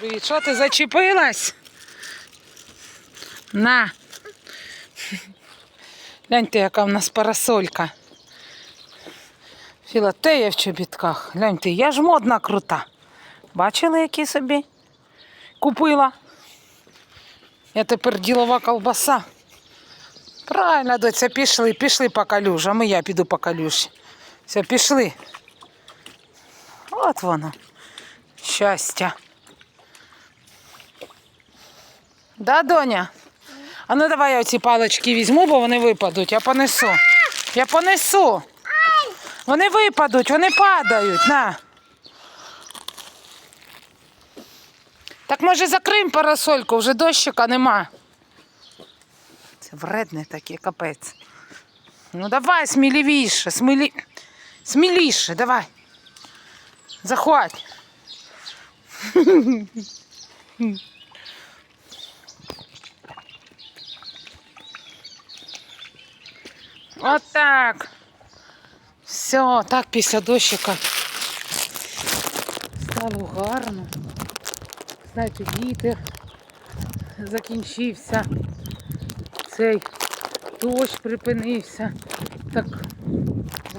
Привіт, що ти зачепилась? На. Гляньте, яка в нас парасолька. Філатея в чобітках. Гляньте, я ж модна крута. Бачили, які собі купила? Я тепер ділова колбаса. Правильно, доця, пішли, пішли по калюжам, і я піду по калюжі. Все, пішли. От воно. Щастя. Да, доня? А ну давай я оці палички візьму, бо вони випадуть. Я понесу. Я понесу. Вони випадуть, вони падають. На. Так може закриємо парасольку, вже дощика нема. Це вредне таке, капець. Ну давай сміливіше, смілі... сміліше, давай. Заходь. Отак. Все, так після дощика стало гарно. Знаєте, вітер закінчився. Цей дощ припинився. Так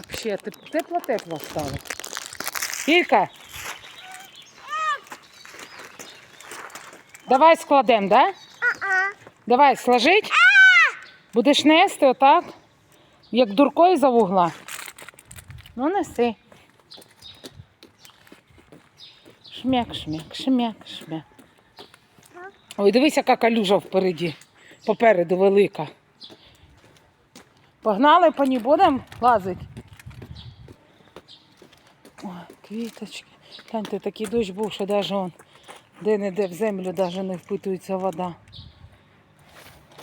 взагалі тепло-тепло стало. Кілька. Давай складемо, да? Давай, сложить. Будеш нести отак, як дуркою за вугла. Ну, неси. Шмяк, шмяк, шмяк, шмяк. Ой, дивись, яка калюжа впереді. Попереду велика. Погнали по ній будемо лазити. Ой, квіточки. Гляньте, такий дощ був, що навіть он де-не-де в землю навіть не впитується вода.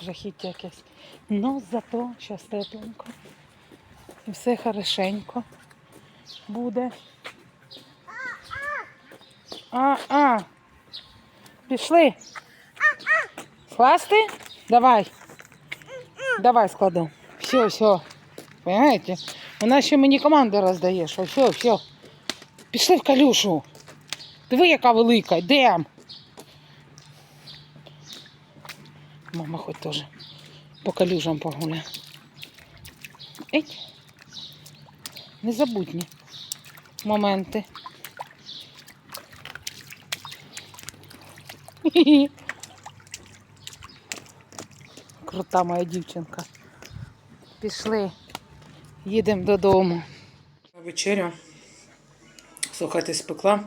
Жахіття якесь. Ну, зато зараз тепленько. І все хорошенько буде. А-а. Пішли. Скласти? Давай. Давай складу. Все, все. Понимаете? Вона ще мені команди роздає, що все, все. Пішли в калюшу. Диви, яка велика, йдем. Мама хоч теж по калюжам погуляє. Еть. Незабутні моменти. Крута моя дівчинка. Пішли, їдемо додому. Вечеря. Слухайте, спекла,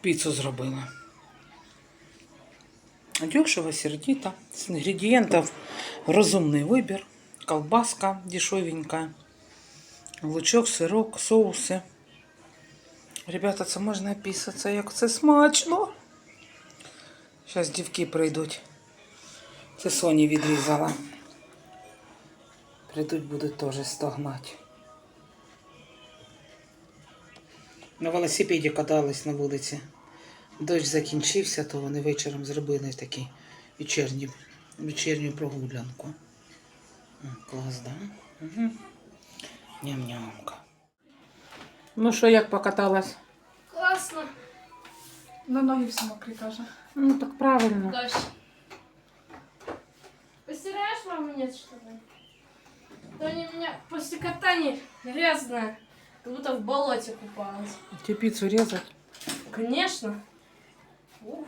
піцу зробила. Дешево, сердито. С ингредиентов разумный выбор. Колбаска дешевенькая. Лучок, сирок, соуси. Ребята, це можна описатися, як це смачно. Зараз дівки прийдуть. Це Соні відрізала. Прийдуть, будуть теж стогнати. На велосипеді катались на вулиці. Дощ закінчився, то вони вечором зробили такі вечірні, вечірню прогулянку. Клас, да? Угу. Ням-нямка. Ну що, як покаталась? Классно. На ноги все мокрі каже. Ну так правильно. Дождь. Постираешь, мама, нет, что ли? То они у меня после катания грязная, как будто в болоте купалась. Тебе пиццу резать? Конечно. Уф.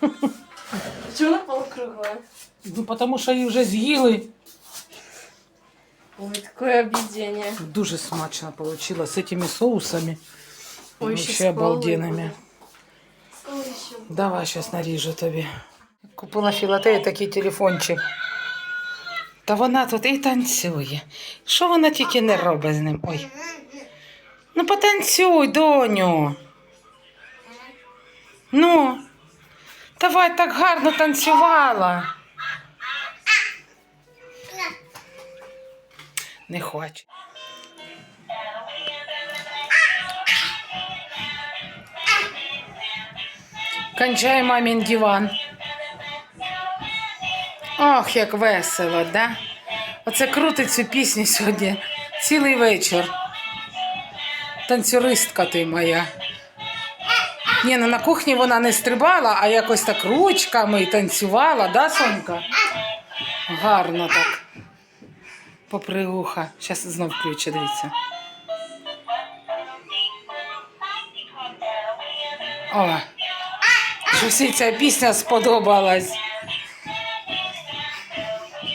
Почему она полукруглая? Ну, потому що її вже з'їли. Ой, какое объедение. Дуже смачно получилось з цими соусами. Ой, еще Вообще обалденными. Скоро еще. Давай сейчас наріжу тобі. Купила філатею такий телефончик. Та вона тут і танцює. Що вона тільки не робить з ним? Ой. Ну потанцюй, доню. Ну, давай так гарно танцювала. Не хоче. Кончай мамін диван. Ох, як весело, да? Оце крутить цю пісню сьогодні цілий вечір. Танцюристка ти моя. Ні, ну на кухні вона не стрибала, а якось так ручками і танцювала, да, Сонька? Гарно так. Попригуха. Зараз знов включу, дивіться. О, що всі ця пісня сподобалась.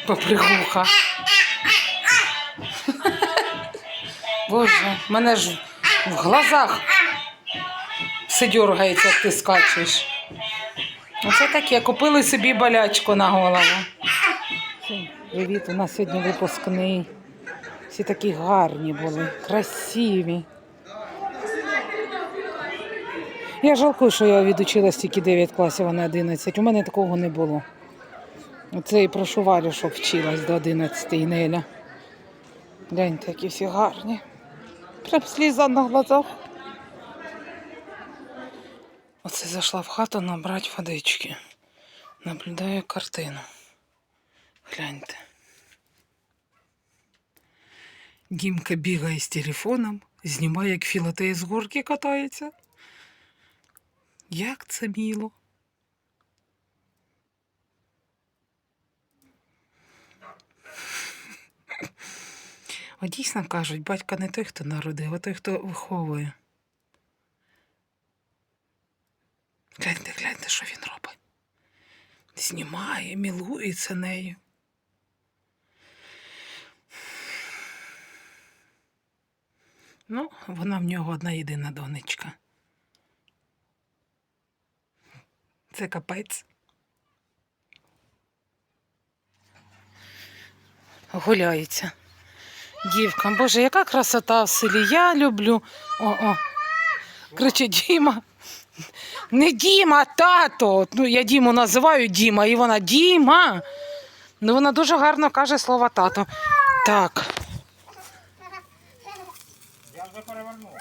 Попригуха. Боже, мене ж в глазах все дергається, як ти скачеш. Оце таке, купили собі болячку на голову. Привіт, у нас сьогодні випускний. Всі такі гарні були, красиві. Я жалкую, що я відучилась тільки 9 класів, а не 11. У мене такого не було. Оце і прошу Валю, щоб вчилась до 11 Неля. Гляньте, які всі гарні. Прям сліза на глазах. Оце зайшла в хату набрати водички. Наблюдаю картину. Гляньте. Дімка бігає з телефоном, знімає, як філатей з горки катається. Як це мило. От дійсно кажуть, батько не той, хто народив, а той, хто виховує. Гляньте, гляньте, що він робить. Знімає, мілується нею. Ну, вона в нього одна єдина донечка. Це капець. Гуляється. Дівка, боже, яка красота в селі. Я люблю. О, о. Кричить Діма. Не Діма, тато. Ну, я Діму називаю Діма, і вона Діма. Ну, вона дуже гарно каже слово тато. Так.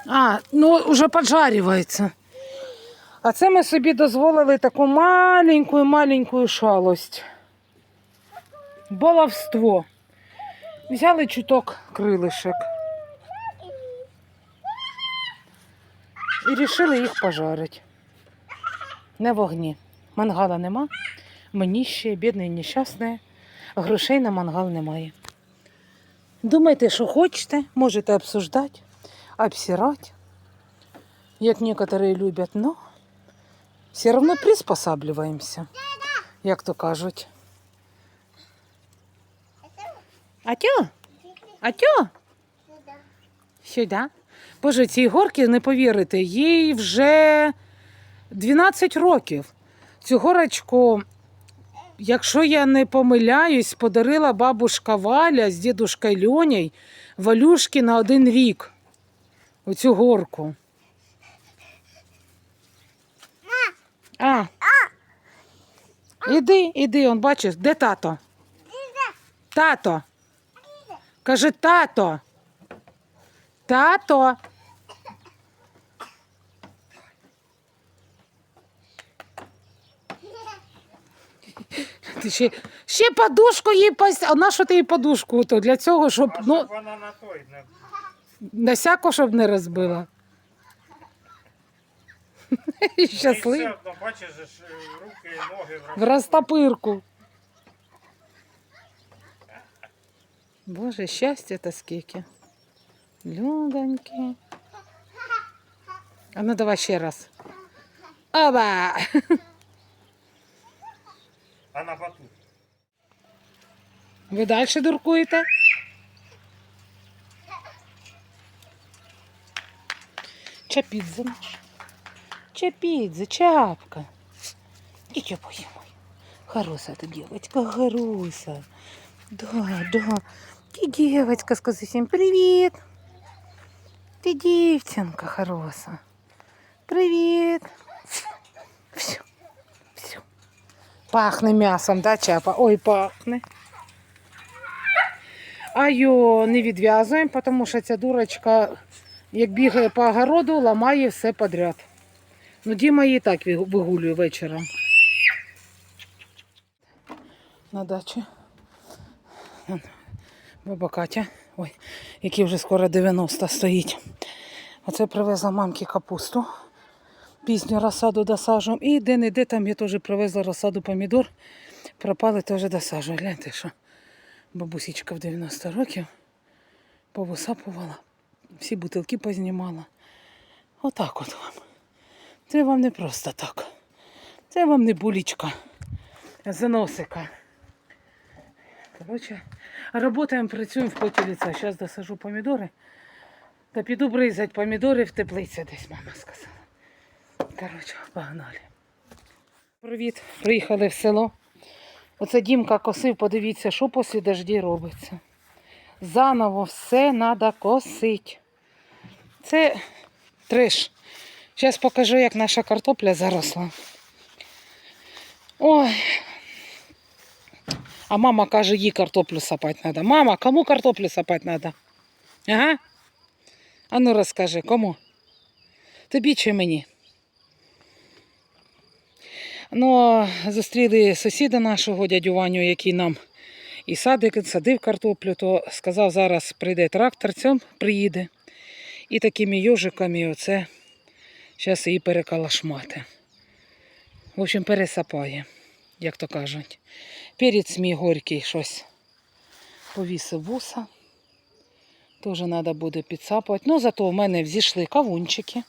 А, ну вже поджарюється. А це ми собі дозволили таку маленьку маленьку шалость. Баловство. Взяли чуток крилишек. І рішили їх пожарити. На вогні. Мангала нема. Мені ще бідне і нещасне. Грошей на мангал немає. Думайте, що хочете, можете обсуждати, обсирати, як некоторые любят, но все равно приспосабливаемся, як то кажуть. Атю? Атю? Сюди. Боже, цій горки, не повірите, їй вже 12 років. Цю горочку, якщо я не помиляюсь, подарила бабушка Валя з дідушкою Льоней Валюшки на один рік. Оцю горку. А. Іди, іди, он бачиш, де тато? Тато. Каже, тато. Тато. Ти ще, ще подушку їй пос... А на що ти їй подушку? То для цього, щоб А ну, щоб вона на той не на всяко, щоб не розбила. І Щасливо. бачиш, е, руки і ноги В розтопирку. Боже, щастя та скільки. Людоньки. А ну давай ще раз. Оба! А на батут. Ви далі дуркуєте? Чапідзе наш. Чапідзе, чапка. Дитя моє моє. Хороша ти дівчинка, хороша. Да, да. Ти дівчинка, скажи всім привіт. Ти дівчинка хороша. Привіт. Все, все. Пахне м'ясом, да, чапа? Ой, пахне. А його не відв'язуємо, тому що ця дурочка, як бігає по огороду, ламає все подряд. Ну, Діма її так вигу- вигулює вечором. На дачі. Баба Катя, ой, який вже скоро 90 стоїть. Оце привезла мамки капусту. Пізню розсаду досаджуємо. І де-не-де там я теж привезла розсаду помідор. Пропали теж досаджую. Гляньте, що бабусічка в 90 років повисапувала. Всі бутилки познімала. Отак от вам. Це вам не просто так. Це вам не булічка. з носика. Коротше, работаємо, працюємо в поті ліца. Зараз досажу помідори. Та піду бризати помідори в теплиці десь, мама сказала. Коротше, погнали. Привіт, приїхали в село. Оце Дімка косив, подивіться, що після дожді робиться. Заново все треба косити. Це треш. Зараз покажу, як наша картопля заросла. Ой. А мама каже, їй картоплю сапати треба. Мама, кому картоплю сапати треба? Ага. А ну розкажи, кому? Тобі чи мені? Ну, зустріли сусіда нашого дядю Ваню, який нам і садик, садив картоплю, то сказав, зараз прийде трактор, цьом приїде. І такими йожиками оце зараз її перекалашмати. В общем, пересапає, як то кажуть. Перець мій горький щось повісив вуса. Теж треба буде підсапати. Ну, зато в мене взійшли кавунчики.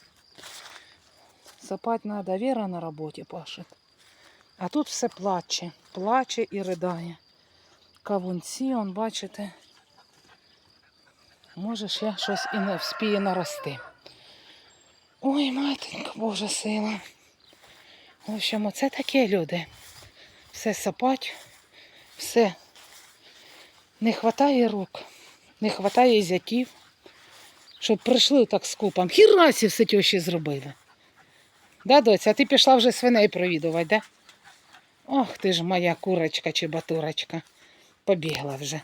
Сапати треба, Віра на роботі пашить. А тут все плаче, плаче і ридає. Кавунці, он, бачите, може ще щось і не вспіє нарости. Ой, матенька, Божа сила. В общем, оце таке люди. Все сапать, все. Не вистачає рук, не вистачає зятів, щоб прийшли так з купом. Хірасі все тьоші зробили. Да, доця, а ти пішла вже свиней провідувати, да? Ох, ти ж моя курочка чи батурочка. Побігла вже.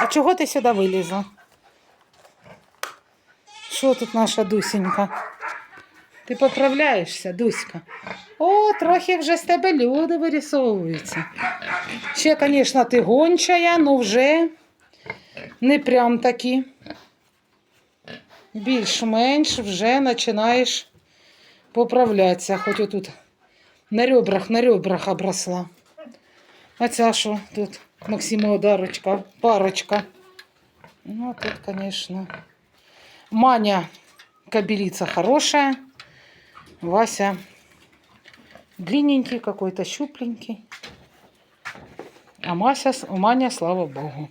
А чого ти сюди вилізла? Що тут наша Дусінька? Ти поправляєшся, Дуська? О, трохи вже з тебе люди вирісовуються. Ще, звісно, ти гончая, але вже не прям таки. Більш-менш вже починаєш поправлятися, хоч отут на ребрах, на ребрах обросла. А ця що тут? Максима Одарочка, парочка. Ну, тут, конечно. Маня кобелица хорошая. Вася длинненький какой-то, щупленький. А Мася, Маня, слава богу.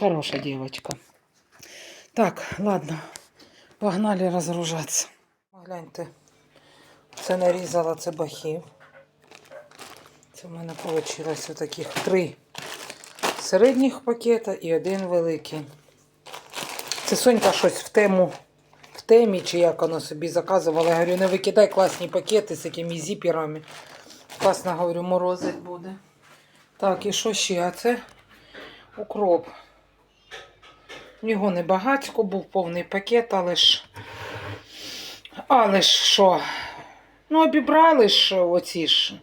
Хорошая девочка. Так, ладно. Погнали разгружаться. Гляньте. Це нарізала це бахів. Це в мене вийшло таких три середніх пакета і один великий. Це Сонька щось в тему, темі, чи як воно собі заказувала. Я говорю, не викидай класні пакети з якими зіперами. Класно, говорю, морозить буде. Так, і що ще? А це укроп. В нього не багатько, був повний пакет, але ж. Але ж що? Ну, обібрали ж оці ж.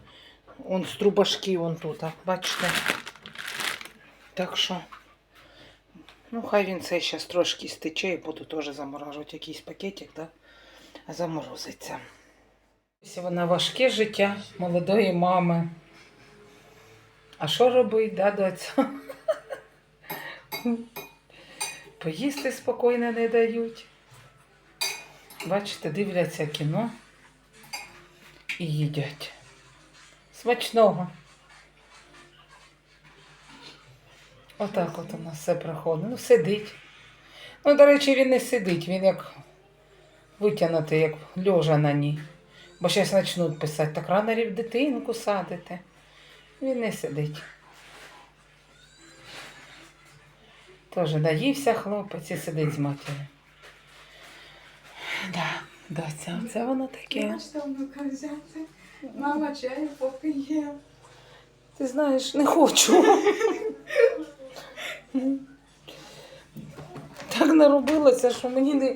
Он з трубашки, вон тут, бачите. Так що. Ну, хай він це зараз трошки стече і буду теж заморажувати якийсь пакетик, да? заморозиться. Ось вона важке життя молодої мами. А що робить, да, доця? Поїсти спокійно не дають. Бачите, дивляться кіно і їдять. Смачного. Отак от у нас все проходить. Ну, сидить. Ну, до речі, він не сидить, він як витягнутий, як льожа на ній. Бо зараз почнуть писати, так рано рів дитинку садити. Він не сидить. Тоже наївся хлопець і сидить з матір'ю. Да, доця, це воно таке. Мама чаю поки є. Ти знаєш, не хочу. Так наробилося, що мені не,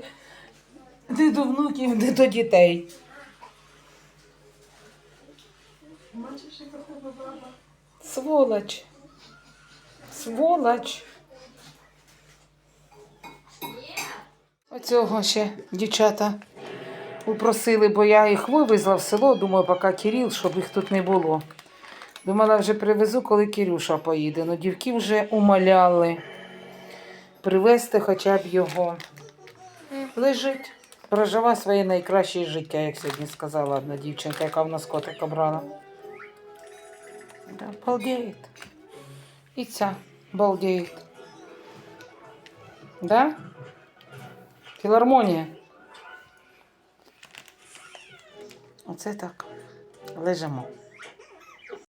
не до внуків, не до дітей. Сволоч. Сволоч. Оцього ще дівчата попросили, бо я їх вивезла в село, думаю, поки Кирил, щоб їх тут не було. Думала, вже привезу, коли Кирюша поїде. Ну, дівки вже умоляли привезти хоча б його. Лежить. Проживає своє найкраще життя, як сьогодні сказала одна дівчинка, яка в нас котика брала. Да, балдеет. І ця балдеет. Да? Філармонія. Оце так. Лежимо.